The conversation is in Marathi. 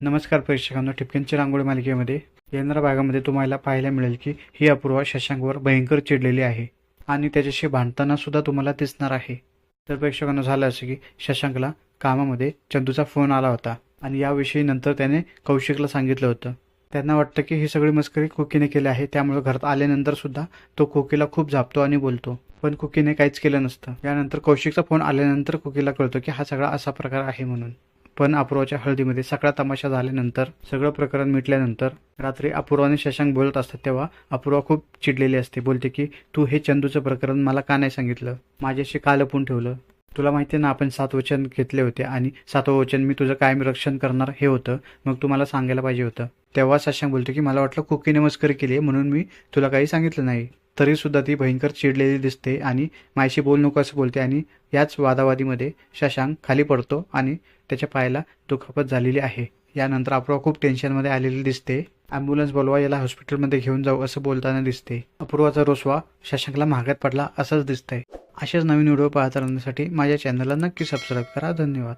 नमस्कार प्रेक्षकांनो ठिपक्यांची रांगोळी मालिकेमध्ये येणाऱ्या भागामध्ये तुम्हाला पाहायला मिळेल की ही अपूर्वा शशांकवर भयंकर चिडलेली आहे आणि त्याच्याशी भांडताना सुद्धा तुम्हाला दिसणार आहे. तर प्रेक्षकांना झालं असं की शशांकला कामामध्ये चंदूचा फोन आला होता आणि याविषयी नंतर त्याने कौशिकला सांगितलं होतं. त्यांना वाटतं की ही सगळी मस्करी कुकीने केली आहे त्यामुळे घरात आल्यानंतर सुद्धा तो कुकीला खूप झापतो आणि बोलतो. पण कुकीने काहीच केलं नसतं. यानंतर कौशिकचा फोन आल्यानंतर कुकीला कळतो की हा सगळा असा प्रकार आहे म्हणून. पण अपूर्वाच्या हळदीमध्ये सगळा तमाशा झाल्यानंतर सगळं प्रकरण मिटल्यानंतर रात्री अपूर्वाने शशांक बोलत असतात तेव्हा अपूर्वा खूप चिडलेली असते. बोलते की तू हे चंदूचं प्रकरण मला का नाही सांगितलं? माझ्याशी का लपून ठेवलं? तुला माहिती आहे ना आपण सात वचन घेतले होते आणि सातवं वचन मी तुझं कायम रक्षण करणार हे होतं. मग तू मला सांगायला पाहिजे होतं. तेव्हा शशांक बोलतो की मला वाटलं कुकीने मस्करी केली म्हणून मी तुला काही सांगितलं नाही. तरीसुद्धा ती भयंकर चिडलेली दिसते आणि मायशी बोल नको असं बोलते आणि याच वादावादीमध्ये शशांक खाली पडतो आणि त्याच्या पायाला दुखापत झालेली आहे. यानंतर अपूर्वा खूप टेन्शनमध्ये आलेली दिसते. ॲम्ब्युलन्स बोलवा याला हॉस्पिटलमध्ये घेऊन जाऊ असं बोलताना दिसते. अपूर्वाचा रोसवा शशांकला महागात पडला असंच दिसतंय. अशाच नवीन व्हिडिओ पाहत राहण्यासाठी माझ्या चॅनलला नक्की सबस्क्राईब करा. धन्यवाद.